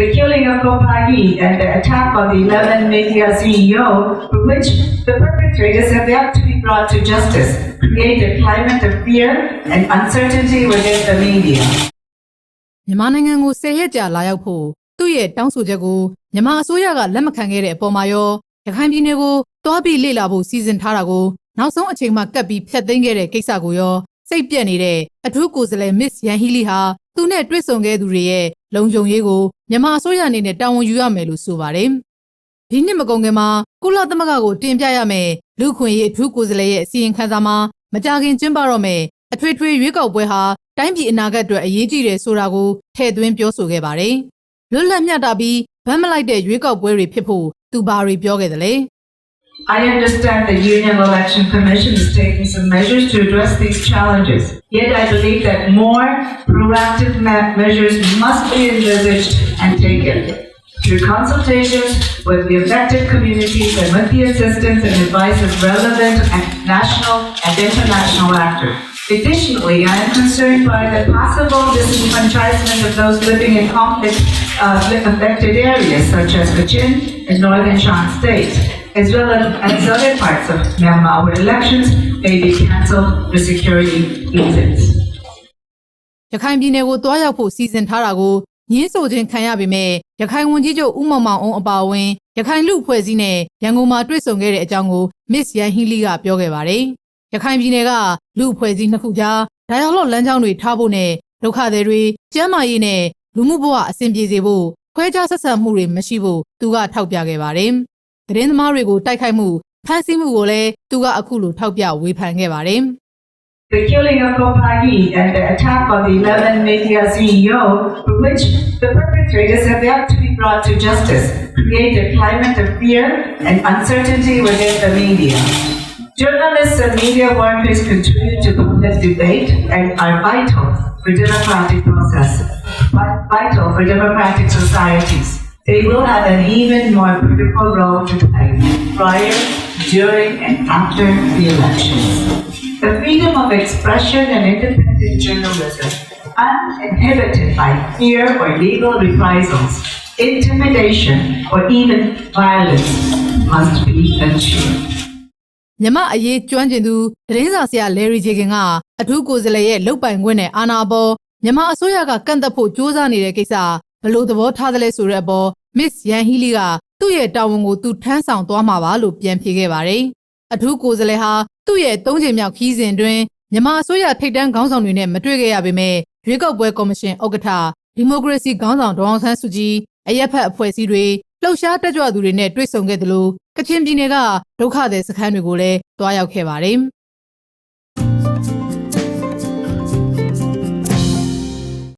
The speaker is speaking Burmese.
The killing of Kopagi and the attack on the 11 media CEO, for which the perpetrators have yet to be brought to justice, create a climate of fear and uncertainty within the media. မြန်မာနိုင်ငံကိုဆယ်ရက်ကြာလာရောက်ဖို့သူ့ရဲ့တောင်းဆိုချက်ကိုမြန်မာအစိုးရကလက်မခံခဲ့တဲ့အပေါ်မှာရောရခိုင်ပြည်နယ်ကိုတွားပြီးလေ့လာဖို့စီစဉ်ထားတာကိုနောက်ဆုံးအချိန်မှကပ်ပြီးဖျက်သိမ်းခဲ့တဲ့ကိစ္စကိုရောစိတ်ပြက်နေတဲ့အထူးကိုယ်စားလှယ် Miss ရန်ဟီလီဟာသူနဲ့တွေ့ဆုံခဲ့သူတွေရဲ့ လုံခြုံရေးကိုမြန်မာအစိုးရအနေနဲ့တာဝန်ယူရမယ်လို့ဆိုပါတယ်။ဒီနှစ်မကုန်ခင်မှာကုလသမဂ္ဂကိုတင်ပြရမယ်လူခွင့်ရေးအထူးကိုယ်စားလှယ်ရဲ့အစီရင်ခံစာမှာမကြခင်ကျင်းပတော့မယ်အထွေထွေရွေးကောက်ပွဲဟာတိုင်းပြည်အနာဂတ်အတွက်အရေးကြီးတယ်ဆိုတာကိုထည့်သွင်းပြောဆိုခဲ့ပါတယ်။လွတ်လပ်မျှတပြီးဗမ်းမလိုက်တဲ့ရွေးကောက်ပွဲတွေဖြစ်ဖို့သူဘာတွေပြောခဲ့သလဲ I understand the Union Election Commission is taking some measures to address these challenges. Yet I believe that more proactive me- measures must be envisaged and taken. Through consultations with the affected communities and with the assistance and advice of relevant and national and international actors. Additionally, I am concerned by the possible disenfranchisement of those living in conflict-affected uh, areas such as Kachin and northern Shan State, as well as, as other parts of Myanmar where elections may be cancelled for security reasons. ရခိုင်ပြည်နယ်ကိုတွားရောက်ဖို့စီစဉ်ထားတာကိုညှင်းဆိုခြင်းခံရပေမဲ့ရခိုင်ဝန်ကြီးချုပ်ဦးမောင်မောင်အောင်အပါအဝင်ရခိုင်လူအဖွဲ့အစည်းနဲ့ရန်ကုန်မှာတွေ့ဆုံခဲ့တဲ့အကြောင်းကို Miss ရန်ဟီလီကပြောခဲ့ပါတယ်။ရခိုင်ပြည်နယ်ကလူအဖွဲ့အစည်းနှစ်ခုကြားဒါရောက်လော့လမ်းကြောင်းတွေထားဖို့နဲ့ဒုက္ခသည်တွေကျန်းမာရေးနဲ့လူမှုဘဝအဆင်ပြေစေဖို့ခွဲခြားဆက်ဆံမှုတွေမရှိဖို့သူကထောက်ပြခဲ့ပါတယ်။ သတင်းသမားတွေကိုတိုက်ခိုက်မှုဖမ်းဆီးမှုကိုလည်းသူကအခုလိုထောက်ပြဝေဖန်ခဲ့ပါတယ်။ The killing of Kopagi and the attack on the 11 media CEO, for which the perpetrators have yet to be brought to justice, create a climate of fear and uncertainty within the media. Journalists and media workers contribute to public debate and are vital for democratic process, vi- vital for democratic societies. They will have an even more critical role to play prior, during, and after the elections. The freedom of expression and independent journalism, uninhibited by fear or legal reprisals, intimidation, or even violence, must be ensured. မြမအရေးကျွမ်းကျင်သူသတင်းစာဆရာလဲရီဂျေကင်ကအထူးကိုယ်စားလှယ်ရဲ့လုတ်ပိုင်ခွင့်နဲ့အာဏာပေါ်မြမအစိုးရကကန့်သက်ဖို့ကြိုးစားနေတဲ့ကိစ္စဘယ်လို့သဘောထားသလဲဆိုတဲ့အပေါ် Miss ရန်ဟီလီကသူ့ရဲ့တာဝန်ကိုသူထမ်းဆောင်သွားမှာပါလို့ပြန်ဖြေခဲ့ပါတယ်။အထူးကိုယ်စားလှယ်ဟာသူ့ရဲ့သုံးချိန်မြောက်ခီးစဉ်အတွင်းမြမအစိုးရထိပ်တန်းခေါင်းဆောင်တွေနဲ့မတွေ့ခဲ့ရပေမဲ့ရွေးကောက်ပွဲကော်မရှင်ဥက္ကဋ္ဌဒီမိုကရေစီခေါင်းဆောင်ဒေါအောင်ဆန်းစုကြည်အရက်ဖက်အဖွဲ့အစည်းတွေလှုပ်ရှားတက်ကြွသူတွေနဲ့တွေ့ဆုံခဲ့သလိုကချင်ပြည်နယ်ကဒုက္ခသည်စခန်းတွေကိုလည်းတွားရောက်ခဲ့ပါတယ်။